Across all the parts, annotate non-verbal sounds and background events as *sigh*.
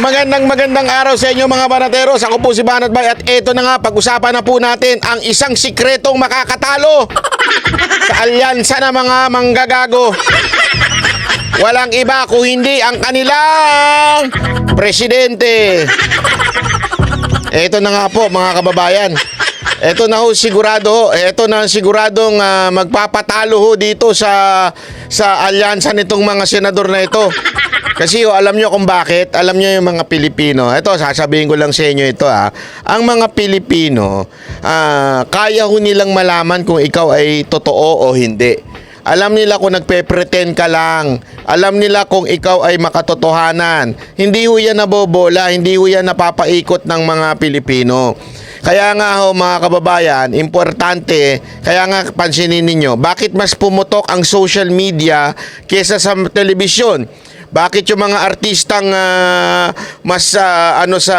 Magandang magandang araw sa inyo mga banateros. Ako po si Banat Bay at eto na nga pag-usapan na po natin ang isang sikretong makakatalo *laughs* sa alyansa ng mga manggagago. Walang iba kung hindi ang kanilang presidente. Eto na nga po mga kababayan. Eto na ho sigurado, eto na siguradong ah, magpapatalo ho dito sa sa alyansa nitong mga senador na ito. Kasi ho, alam nyo kung bakit? Alam nyo yung mga Pilipino. Ito, sasabihin ko lang sa inyo ito ha. Ang mga Pilipino, ah, kaya ho nilang malaman kung ikaw ay totoo o hindi. Alam nila kung nagpe-pretend ka lang. Alam nila kung ikaw ay makatotohanan. Hindi ho yan nabobola, hindi ho yan napapaikot ng mga Pilipino. Kaya nga ho mga kababayan, importante, kaya nga pansinin ninyo, bakit mas pumutok ang social media kesa sa telebisyon? Bakit yung mga artistang ah, mas ah, ano sa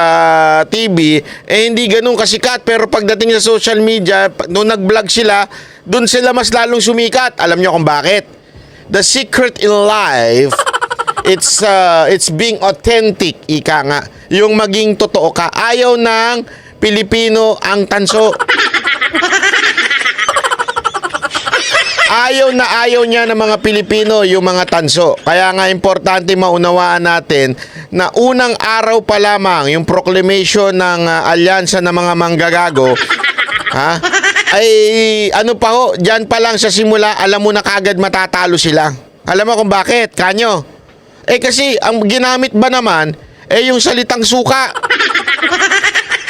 TV eh hindi ganun kasikat? Pero pagdating sa social media nung nag-vlog sila doon sila mas lalong sumikat. Alam niyo kung bakit? The secret in life *laughs* it's uh, it's being authentic ika nga. Yung maging totoo ka ayaw ng Pilipino ang tanso ayaw na ayaw niya ng mga Pilipino yung mga tanso. Kaya nga importante maunawaan natin na unang araw pa lamang yung proclamation ng uh, alyansa ng mga manggagago ha? Ay ano pa ho, diyan pa lang sa simula alam mo na kagad matatalo sila. Alam mo kung bakit? Kanyo. Eh kasi ang ginamit ba naman eh yung salitang suka.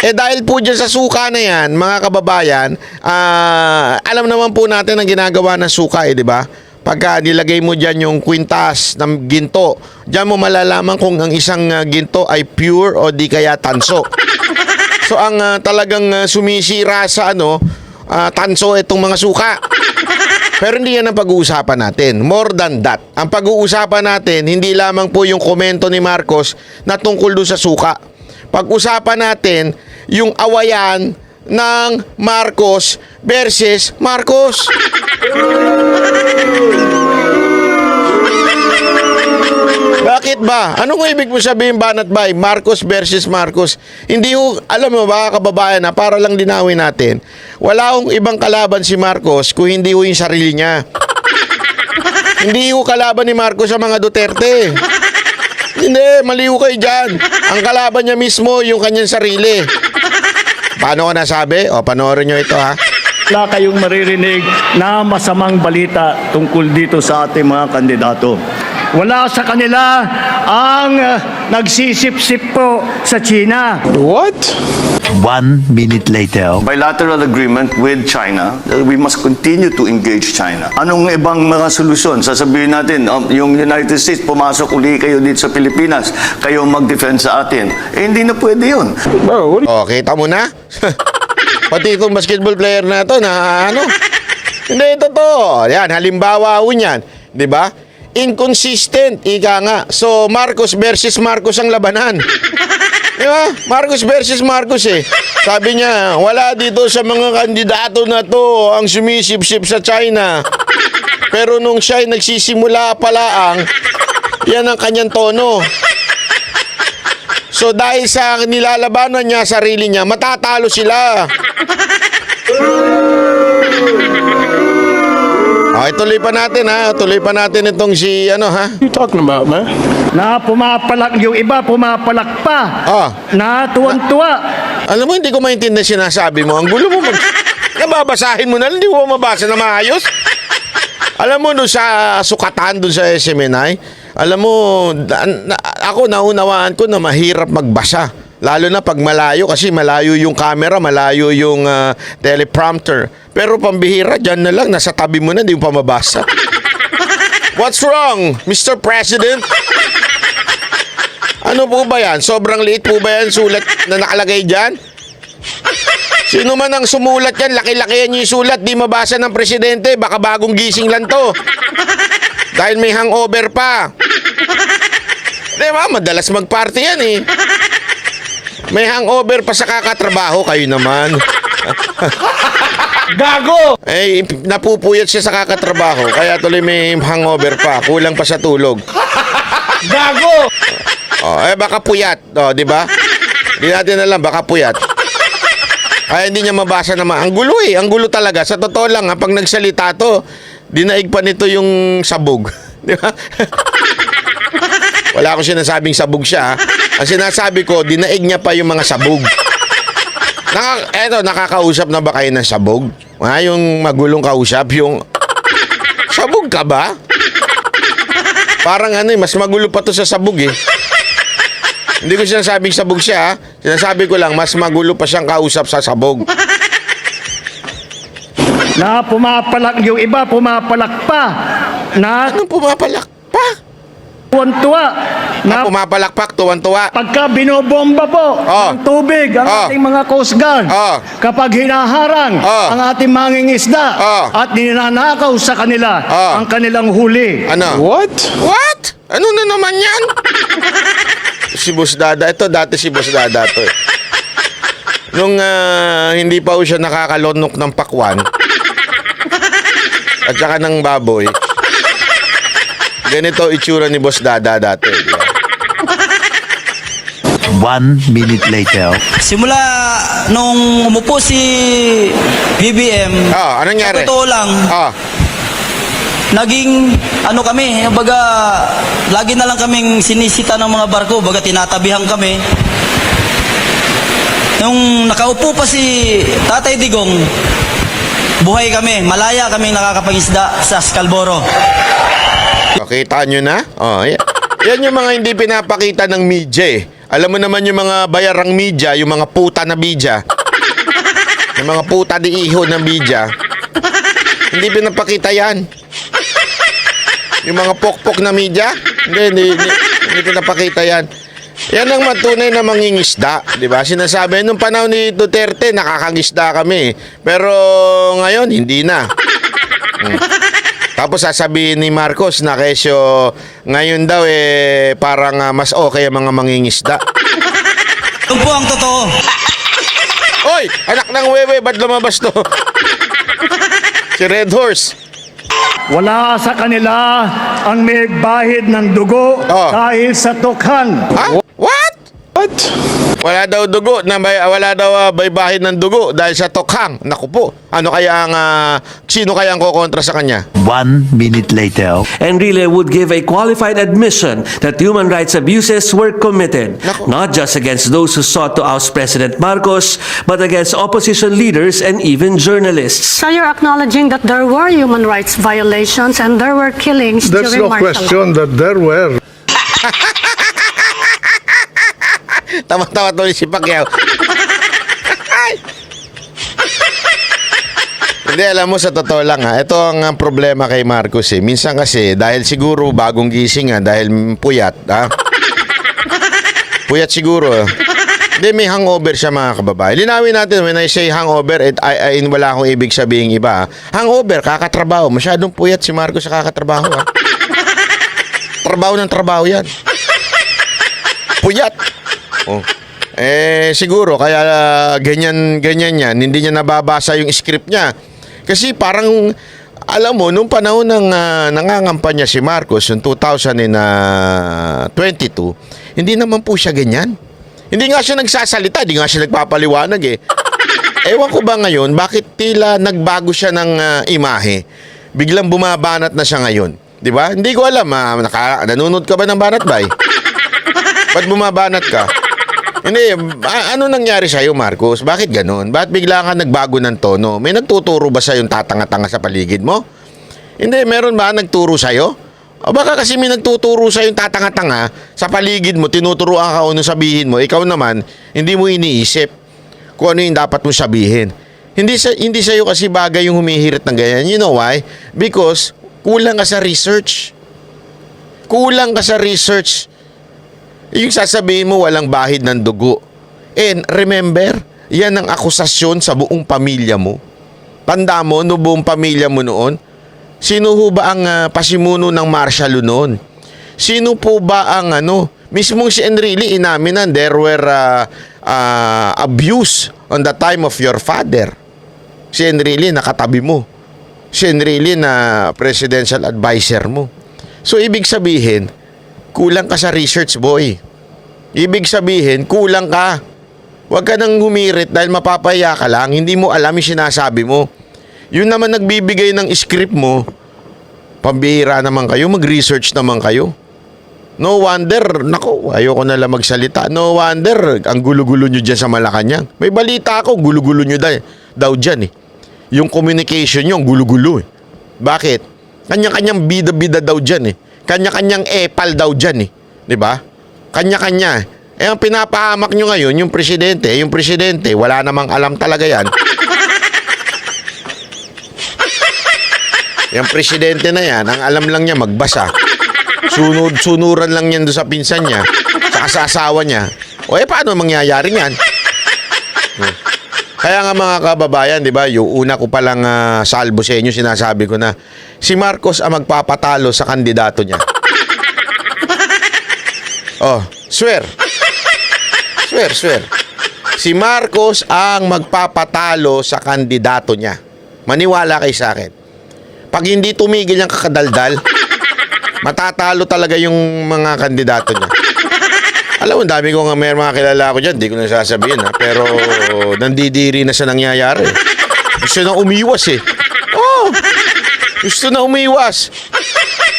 Eh dahil po dyan sa suka na yan, mga kababayan, ah, alam naman po natin ang ginagawa ng suka eh, di ba? Pagka nilagay mo dyan yung kwintas ng ginto, dyan mo malalaman kung ang isang ah, ginto ay pure o di kaya tanso. *laughs* So ang ah, talagang ah, sumisira sa ano, ah, tanso itong mga suka. Pero hindi yan ang pag-uusapan natin. More than that. Ang pag-uusapan natin, hindi lamang po yung komento ni Marcos na tungkol doon sa suka. Pag-usapan natin yung awayan ng Marcos versus Marcos. Bakit ba? Anong ibig mo sabihin banat bay? Marcos versus Marcos. Hindi ho, alam mo ba kababayan na para lang linawin natin, wala hong ibang kalaban si Marcos kung hindi ho yung sarili niya. hindi ho kalaban ni Marcos sa mga Duterte. Hindi, mali ho kayo dyan. Ang kalaban niya mismo yung kanyang sarili. Paano ko nasabi? O, panoorin nyo ito ha. Wala kayong maririnig na masamang balita tungkol dito sa ating mga kandidato. Wala sa kanila ang uh, nagsisip-sip po sa China. What? One minute later. bilateral agreement with China we must continue to engage China. Anong ibang mga solusyon? Sasabihin natin, um, yung United States, pumasok uli kayo dito sa Pilipinas, kayo mag-defend sa atin. Eh, hindi na pwede yun. Bro, what O, kita mo na? *laughs* Pati itong basketball player na to na ano? Hindi, ito to. Yan, halimbawa ho niyan. Di ba? Inconsistent, ika nga. So, Marcos versus Marcos ang labanan. *laughs* Di ba? Marcos versus Marcos eh. Sabi niya, wala dito sa mga kandidato na to ang sumisip-sip sa China. Pero nung siya ay nagsisimula pala ang, yan ang kanyang tono. So dahil sa nilalabanan niya sarili niya, matatalo sila. *laughs* Okay, tuloy pa natin ha. Tuloy pa natin itong si ano ha. you talking about, man? Na pumapalak, yung iba pumapalak pa. Ah. Na tuwan-tuwa. Alam mo, hindi ko maintindihan sinasabi mo. Ang gulo mo mag... *laughs* Nababasahin mo na, hindi mo mabasa na maayos. Alam mo, doon sa sukatan, doon sa SMNI, alam mo, da- na, ako naunawaan ko na mahirap magbasa. Lalo na pag malayo kasi malayo yung camera, malayo yung ah, teleprompter. Pero pambihira, dyan na lang, nasa tabi mo na, hindi mo pa mabasa. *laughs* What's wrong, Mr. President? Ano po ba yan? Sobrang liit po ba yan sulat na nakalagay dyan? Sino man ang sumulat yan, laki-laki yan yung sulat, di mabasa ng presidente, baka bagong gising lang to. Dahil may hangover pa. Di ba, madalas mag-party yan eh. May hangover pa sa kakatrabaho, kayo naman. *laughs* Gago! Eh, napupuyat siya sa kakatrabaho, kaya tuloy may hangover pa, kulang pa sa tulog. Gago! Oh, eh baka puyat, oh, di ba? Hindi natin alam, baka puyat. Kaya hindi niya mabasa naman. Ang gulo eh, ang gulo talaga. Sa totoo lang, ha, pag nagsalita to, dinaig pa nito yung sabog. *laughs* Di ba? Wala akong sinasabing sabog siya. Ang sinasabi ko, dinaig niya pa yung mga sabog. Naka, eto, nakakausap na ba kayo ng sabog? Ha, yung magulong kausap, yung... Sabog ka ba? Parang ano eh, mas magulo pa to sa sabog eh. Hindi ko sinasabing sabog siya, ha? Sinasabi ko lang, mas magulo pa siyang kausap sa sabog. Na pumapalak, yung iba pumapalak pa. Na Anong pumapalak pa? Tuwan-tuwa. Na Na pumapalakpak, tuwan-tuwa. pagka binobomba po Oh. ng tubig ang Oh. ating mga Coast Guard, Oh. kapag hinaharang Oh. ang ating mangingisda Oh. at ninanakaw sa kanila Oh. ang kanilang huli. Ano? What? What? Ano na naman yan? *laughs* si Boss Dada. Ito, dati si Boss Dada to eh. Nung ah, hindi pa siya nakakalonok ng pakwan at saka ng baboy, ganito itsura ni Boss Dada dati. di ba? One minute later. Simula nung umupo si BBM, Ah, anong nangyari? sa totoo lang, Ah, naging ano kami, baga lagi na lang kaming sinisita ng mga barko, baga tinatabihan kami. Nung nakaupo pa si Tatay Digong, buhay kami, malaya kaming nakakapangisda sa Scalboro. Nakita nyo na? Oh, yan. yan yung mga hindi pinapakita ng media eh. Alam mo naman yung mga bayarang media, yung mga puta na media. Yung mga puta di iho na media. Hindi pinapakita yan. Yung mga pokpok na media, hindi, hindi, hindi, hindi pinapakita yan. Yan ang matunay na mangingisda, di ba? Sinasabi, nung panahon ni Duterte, nakakangisda kami. Pero ngayon, hindi na. Tapos sasabihin ni Marcos na kesyo ngayon daw eh parang ah, mas okay ang mga mangingisda. *laughs* Yun po ang totoo. Oy, anak ng wewe, ba't lumabas to? *laughs* si Red Horse. Wala sa kanila ang may bahid ng dugo Oh. dahil sa tukhang. Ha? What? What? Wala daw dugo, na may, wala daw ah, baybahin ng dugo dahil sa tokhang. Naku po, ano kaya ang, ah, sino kaya ang kukontra sa kanya? One minute later. Enrile would give a qualified admission that human rights abuses were committed, Nako. not just against those who sought to oust President Marcos, but against opposition leaders and even journalists. So you're acknowledging that there were human rights violations and there were killings There's during no martial law. question that there were. *laughs* Tawa-tawa tuloy si Pacquiao. Hindi, alam mo, sa totoo lang ha, ito ang problema kay Marcos eh. Minsan kasi, dahil siguro bagong gising nga, dahil puyat, ha? Puyat siguro. eh. Hindi, may hangover siya mga kababae. Linawin natin, when I say hangover, it, I, I, wala akong ibig sabihin iba. ha. Hangover, kakatrabaho. Masyadong puyat si Marcos sa kakatrabaho. Ha? Trabaho ng trabaho yan. Puyat. Oh. Eh siguro kaya ah, ganyan ganyan yan, hindi niya nababasa yung script niya. Kasi parang alam mo nung panahon ng uh, nangangampanya si Marcos yung 2022, hindi naman po siya ganyan. Hindi nga siya nagsasalita, hindi nga siya nagpapaliwanag eh. Ewan ko ba ngayon, bakit tila nagbago siya ng ah, imahe? Biglang bumabanat na siya ngayon. 'Di ba? Hindi ko alam, ah, naka, nanonood ka ba ng Banat Bay? Ba't bumabanat ka? Hindi, ano nangyari sa'yo, Marcos? Bakit ganun? Bakit bigla ka nagbago ng tono? May nagtuturo ba sa'yo yung tatanga-tanga sa paligid mo? Hindi, meron ba nagturo sa'yo? O baka kasi may nagtuturo sa'yo yung tatanga-tanga sa paligid mo, tinuturuan ka kung ano sabihin mo, ikaw naman, hindi mo iniisip kung ano yung dapat mo sabihin. Hindi sa hindi sa kasi bagay yung humihirit ng ganyan. You know why? Because kulang ka sa research. Kulang ka sa research. Yung sasabihin mo walang bahid ng dugo. And remember, yan ang akusasyon sa buong pamilya mo. Tanda mo, no buong pamilya mo noon, sino ho ba ang ah, pasimuno ng martial noon? Sino po ba ang ano, mismong si Enrile inamin na there were ah, ah, abuse on the time of your father. Si Enrile nakatabi mo. Si Enrile na presidential advisor mo. So ibig sabihin, kulang ka sa research boy. Ibig sabihin, kulang ka. Huwag ka nang humirit dahil mapapaya ka lang. Hindi mo alam yung sinasabi mo. Yun naman nagbibigay ng script mo. Pambihira naman kayo. Mag-research naman kayo. No wonder, nako, ayoko na lang magsalita. No wonder, ang gulo-gulo nyo dyan sa Malacanang. May balita ako, gulo-gulo nyo daw, daw dyan eh. Yung communication nyo, gulo-gulo eh. Bakit? Kanya-kanyang bida-bida daw dyan eh. Kanya-kanyang epal daw dyan eh. Ba? Kanya-kanya. Eh ang pinapahamak nyo ngayon, yung presidente, yung presidente, wala namang alam talaga yan. yung presidente na yan, ang alam lang niya magbasa. Sunod, sunuran lang yan doon sa pinsan niya, sa asawa niya. O eh, paano mangyayari yan? Kaya nga mga kababayan, di ba, yung una ko palang ah, salbo sa inyo, sinasabi ko na, si Marcos ang magpapatalo sa kandidato niya. *laughs* Oh, swear. Swear, swear. Si Marcos ang magpapatalo sa kandidato niya. Maniwala kay sa akin. Pag hindi tumigil yung kakadaldal, matatalo talaga yung mga kandidato niya. Alam mo, ang dami ko nga may mga kilala ko dyan, di ko na sasabihin ha. Pero nandidiri na sa nangyayari. Gusto na umiwas eh. Oh, gusto na umiwas.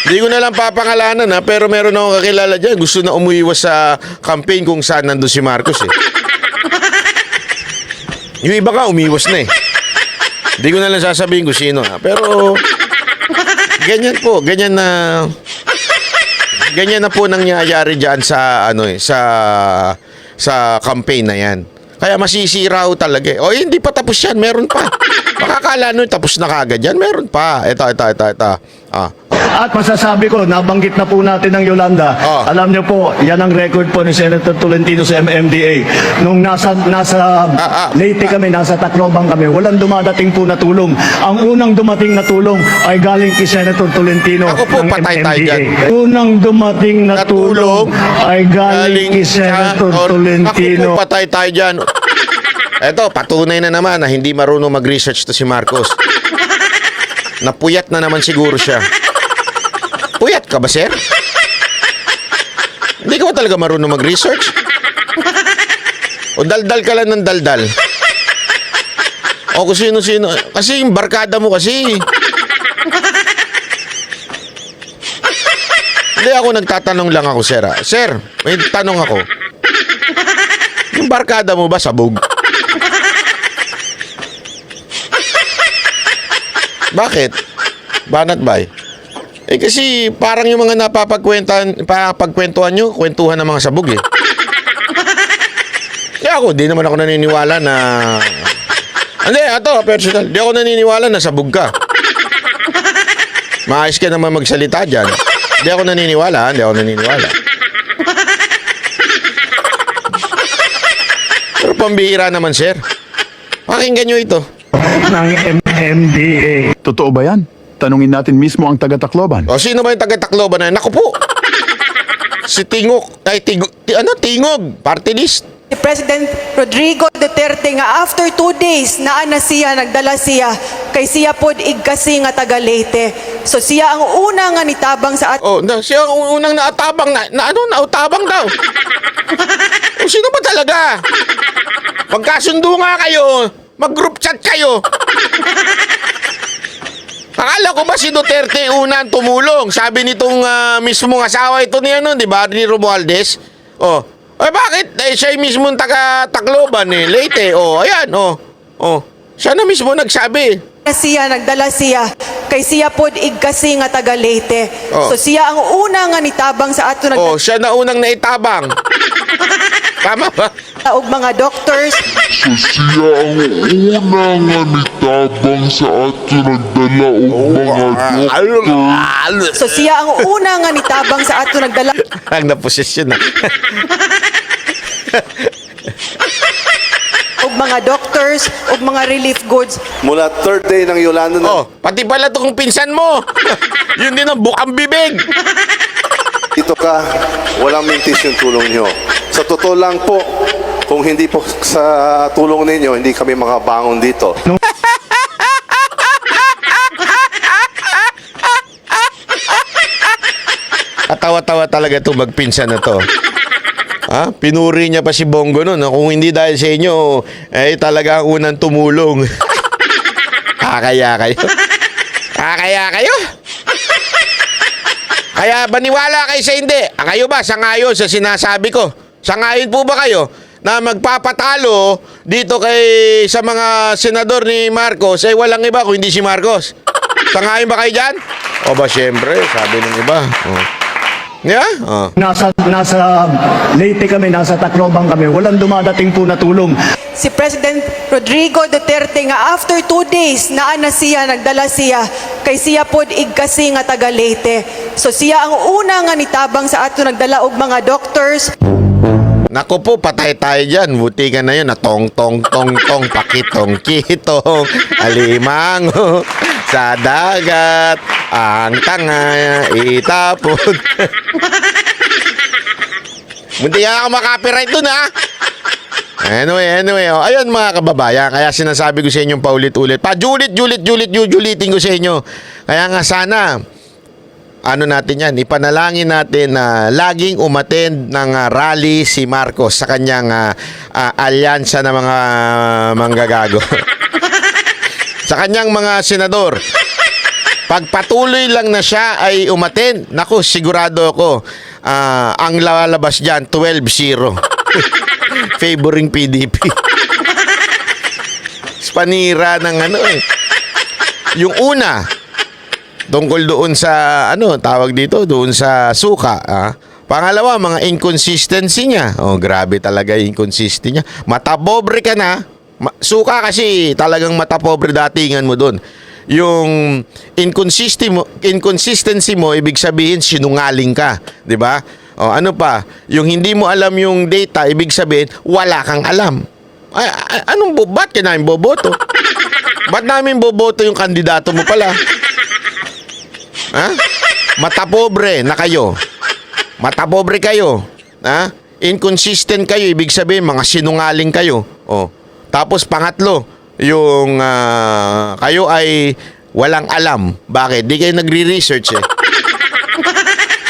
Hindi ko na lang papangalanan ha, pero meron akong kakilala dyan. Gusto na umiwas sa campaign kung saan nandun si Marcos eh. Yung iba nga, umiwas na eh. Hindi ko na lang sasabihin kung sino ha. Pero, ganyan po, ganyan na ganyan na po nangyayari diyan sa ano eh sa sa campaign na 'yan. Kaya masisira ho talaga. eh. O hindi pa tapos 'yan, meron pa. Makakala nun tapos na kagad yan, meron pa. Ito, ito, ito, ito. Ah. At masasabi ko, nabanggit na po natin ng Yolanda. Oh. Alam niyo po, yan ang record po ni Senator Tolentino sa MMDA. Nung nasa nasa Ah, ah. Leyte kami, nasa Tacloban kami, walang dumadating po na tulong. Ang unang dumating na tulong ay galing kay Senator Tolentino Ako po, ng patay tayo MMDA. dyan. Unang dumating na tulong ay galing kay Senator or- Tolentino. Ako po, patay tayo dyan. *laughs* Eto, patunay na naman na hindi marunong mag-research to si Marcos. Napuyat na naman siguro siya. Puyat ka ba, sir? Hindi ka ba talaga marunong mag-research? O daldal ka lang ng daldal? O kung sino-sino. Kasi yung barkada mo kasi. Hindi ako nagtatanong lang ako, sir. ah. Sir, may tanong ako. Yung barkada mo ba sabog? Bakit? Banat bay? Eh kasi parang yung mga napapagkwentan, papagkwentuhan nyo, kwentuhan ng mga sabog eh. *laughs* Kaya ako, di naman ako naniniwala na... Hindi, ito, personal. Di ako naniniwala na sabog ka. Maayos ka naman magsalita dyan. Di ako naniniwala, hindi ako naniniwala. Pero pambihira naman, sir. Pakinggan nyo ito. ng MMDA. Totoo ba yan? Tanungin natin mismo ang taga-Tacloban. O sino ba yung taga-Tacloban na yun? Naku po! Si Tingok, ay Tigog, ti, ano, Tingog, party list. Si President Rodrigo Duterte nga after two days naa na siya nagdala siya kay siya pod igkasi nga taga Leyte. So siya ang una nga nitabang sa at Oh, na, siya ang unang naatabang na, na ano, nautabang daw. o sino ba talaga? Magkasundo nga kayo, mag-group chat kayo. Akala ko ba si Duterte unang tumulong? Sabi nitong ah, mismong asawa ito ni ano, di ba? Ni Romualdez. Oh, eh bakit? Eh, siya mismong taga Tacloban eh, Leyte. Oh, ayan, oh. Oh, siya na mismo nagsabi. na siya nagdala siya kay siya pod igkasi nga taga Leyte. Oh. So siya ang una nga nitabang sa ato Oh, siya na unang naitabang. *laughs* Tama ba? og mga doctors, So siya ang una nga nitabang sa ato nagdala og mga doktor. so siya ang una nga nitabang sa ato nagdala Ang naposisyon na. og mga doctors og mga relief goods Mula third day ng Yolanda na Oh, pati pala itong pinsan mo. *laughs* Yun din ang bukang bibig. Dito ka, walang mintis yung tulong nyo. Sa totoo lang po, kung hindi po sa tulong ninyo, hindi kami makabangon dito. Katawa-tawa talaga itong magpinsan na to. Ha? Pinuri niya pa si Bongo noon. Kung hindi dahil sa inyo, eh talaga ang unang tumulong. *laughs* Kakaya kayo. Kakaya kayo. Kaya baniwala kayo sa hindi. Ah, Kayo ba, sangayon sa sinasabi ko? Sangayon po ba kayo na magpapatalo dito kay sa mga senador ni Marcos, eh walang iba kung hindi si Marcos. Sangayon ba kayo dyan? O ba, syempre, sabi ng iba. Oh. Yeah? Oh. Nasa, nasa Leyte kami, nasa Tacloban kami. Walang dumadating po na tulong. Si President Rodrigo Duterte nga after two days naa na siya, nagdala siya kay siya pod igkasi nga taga Leyte. So siya ang una nga nitabang sa ato nagdala og mga doctors, Naku po, patay tayo dyan. Buti ka na yun. Na tong, tong, tong, tong, pakitong, kitong, alimango, sa dagat, ang tanga, itapon. Buti ka ako makapiright dun, ha? Anyway, anyway. Oh. Ayun mga kababayan, kaya sinasabi ko sa inyong paulit-ulit. Pa-julit, julit, julit, julitin ko sa inyo. Kaya nga sana, ano natin yan, ipanalangin natin na laging umattend ng ah, rally si Marcos sa kanyang ah, ah, alyansa ng mga manggagago. *laughs* sa kanyang mga senador. Pagpatuloy lang na siya ay umattend, naku, sigurado ako, ah, ang lalabas dyan, 12-0. *laughs* Favoring PDP. Spanira ng ano eh. Yung una, tungkol doon sa ano tawag dito doon sa suka ah. Pangalawa, mga inconsistency niya. Oh, grabe talaga inconsistency niya. Matapobre ka na. Suka kasi talagang matapobre datingan mo doon. Yung inconsistency mo, inconsistency mo ibig sabihin sinungaling ka, 'di ba? O ano pa? Yung hindi mo alam yung data, ibig sabihin wala kang alam. Ay, anong bo- ba't ka namin boboto? Ba't namin boboto yung kandidato mo pala? Ha? Matapobre na kayo. Matapobre kayo. Ha? Inconsistent kayo, ibig sabihin mga sinungaling kayo. Oh. Tapos pangatlo, yung ah, kayo ay walang alam. Bakit? Di kayo nagre-research eh.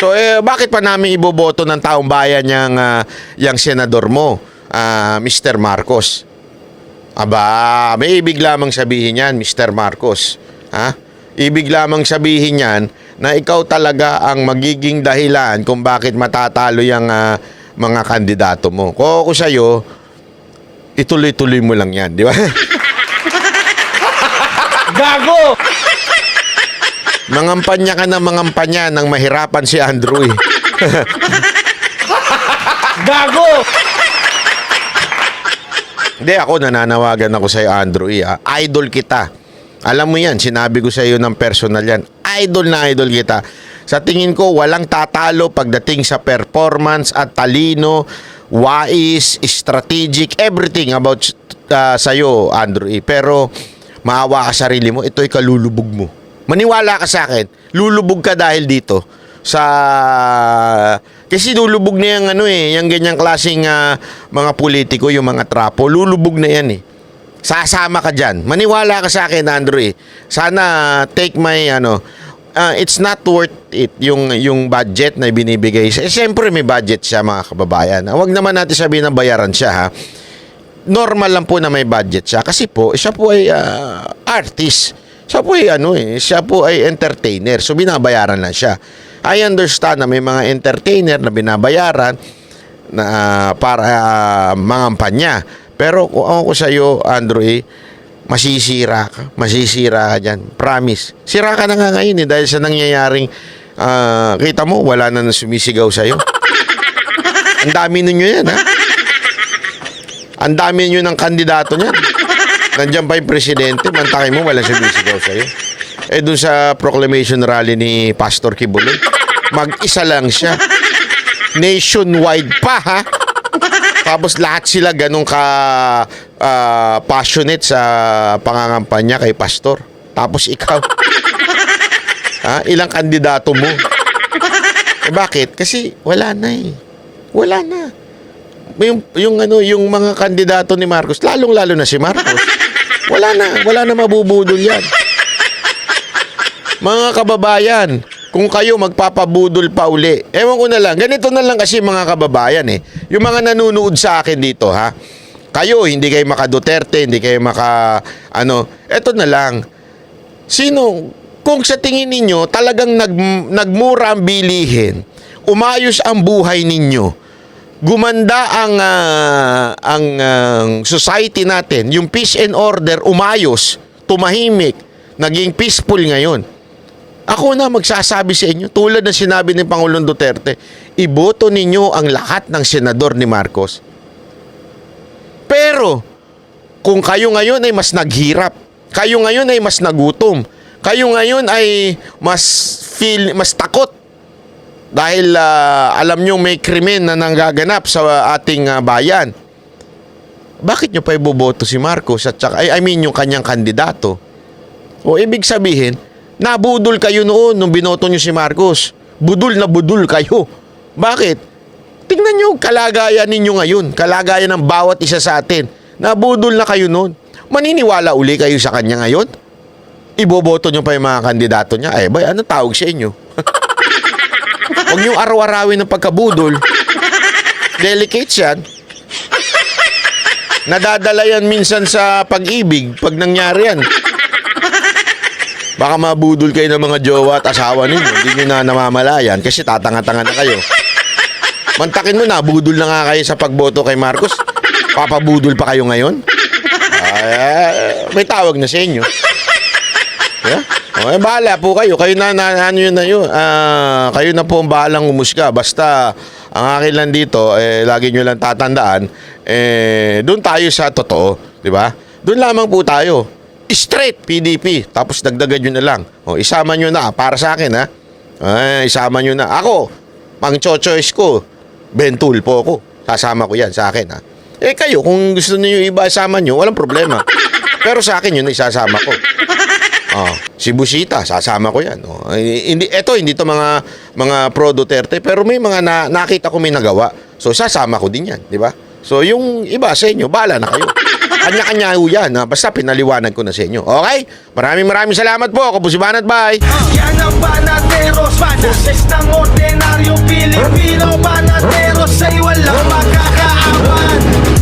So eh, bakit pa namin iboboto ng taong bayan yung, ah, yung senador mo, ah, Mr. Marcos? Aba, may ibig lamang sabihin yan, Mr. Marcos. Ha? Ibig lamang sabihin yan na ikaw talaga ang magiging dahilan kung bakit matatalo yung ah, mga kandidato mo. Kung ako sa'yo, ituloy-tuloy mo lang yan, di ba? *laughs* Gago! Mangampanya ka na mangampanya nang mahirapan si Andrew eh. *laughs* Gago! Hindi, ako nananawagan ako sa'yo, Andrew E. ah. Idol kita. Alam mo yan, sinabi ko sa iyo ng personal yan. Idol na idol kita. Sa tingin ko, walang tatalo pagdating sa performance at talino, wais, strategic, everything about uh, sa'yo, Andrew E. Pero, maawa ka sarili mo, ito'y kalulubog mo. Maniwala ka sa akin, lulubog ka dahil dito sa kasi lulubog na yung ano eh, yung ganyang klaseng ah, mga politiko, yung mga trapo, lulubog na yan eh. Sasama ka diyan. Maniwala ka sa akin, Andrew. Sana take my ano, ah, it's not worth it yung yung budget na binibigay siya. Eh, siyempre may budget siya mga kababayan. Huwag naman natin sabihin na bayaran siya ha. Normal lang po na may budget siya kasi po siya po ay ah, artist. Siya po ay ano eh, siya po ay entertainer. So binabayaran lang siya. I understand na may mga entertainer na binabayaran na ah, para uh, mangampanya. Pero kung ako sa iyo, Andrew, eh, masisira ka. Masisira ka dyan. Promise. Sira ka na nga ngayon eh, dahil sa nangyayaring ah, kita mo, wala na nang sumisigaw sa iyo. *laughs* Ang dami ninyo yan, ha? Ang dami ninyo ng kandidato niyan. Nandiyan pa yung presidente, mantakay mo, wala sumisigaw sa iyo. Eh, dun sa proclamation rally ni Pastor Kibuloy, mag-isa lang siya. Nationwide pa, ha? Tapos lahat sila ganun ka ah, passionate sa pangangampanya kay pastor. Tapos ikaw. ha? *laughs* Ilang kandidato mo? Eh bakit? Kasi wala na eh. Wala na. Yung, yung ano, yung mga kandidato ni Marcos, lalong-lalo na si Marcos. Wala na, wala na mabubudol yan. Mga kababayan, kung kayo magpapabudol pa uli. Ewan ko na lang, ganito na lang kasi mga kababayan eh. Yung mga nanonood sa akin dito ha, kayo hindi kayo maka Duterte, hindi kayo maka ano, eto na lang. Sino kung sa tingin ninyo talagang nag, nagmura ang bilihin, umayos ang buhay ninyo, gumanda ang ah, ang ah, society natin, yung peace and order umayos, tumahimik, naging peaceful ngayon. Ako na magsasabi sa inyo, tulad ng sinabi ni Pangulong Duterte, iboto ninyo ang lahat ng senador ni Marcos. Pero, kung kayo ngayon ay mas naghirap, kayo ngayon ay mas nagutom, kayo ngayon ay mas feel, mas takot dahil ah, alam nyo may krimen na nanggaganap sa ating ah, bayan. Bakit nyo pa iboboto si Marcos at saka, I, I mean yung kanyang kandidato? O ibig sabihin, nabudol kayo noon nung binoto nyo si Marcos. Budol na budol kayo. Bakit? Tingnan nyo kalagayan ninyo ngayon. Kalagayan ng bawat isa sa atin. Nabudol na kayo noon. Maniniwala uli kayo sa kanya ngayon? Iboboto nyo pa yung mga kandidato niya? Eh, bay, ano tawag sa inyo? *laughs* Huwag nyo araw-arawin ng pagkabudol. Delicate yan. Nadadala yan minsan sa pag-ibig pag nangyari yan. Baka mabudol kayo ng mga jowa at asawa ninyo. Hindi nyo na namamalayan kasi tatanga-tanga na kayo. Mantakin mo na, budol na nga kayo sa pagboto kay Marcos. Papabudol pa kayo ngayon? Ay, may tawag na sa inyo. Yeah? Okay, bahala po kayo. Kayo na, na ano yun na yun. Ah, kayo na po ang bahalang umusga. Basta, ang akin lang dito, eh, lagi nyo lang tatandaan, eh, doon tayo sa totoo. Di ba? Doon lamang po tayo. Straight PDP. Tapos dagdagan nyo na lang. O, isama nyo na. Para sa akin, ha? Ay, isama nyo na. Ako, pang choice ko, Bentul po ako. Sasama ko yan sa akin, ha? Eh kayo, kung gusto niyo iba isama nyo, walang problema. Pero sa akin yun, isasama ko. Oh, si Busita, sasama ko 'yan. Oh, hindi eto hindi to mga mga pro Duterte, pero may mga na, nakita ko may nagawa. So sasama ko din 'yan, di ba? So yung iba sa inyo, bala na kayo. Kanya-kanya ho yan. Ha? Basta pinaliwanag ko na sa inyo. Okay? Maraming maraming salamat po. Ako po si Banat Bay. Yan ang banateros, boses ng ordinaryong Pilipino. Banateros ay walang makakaawan.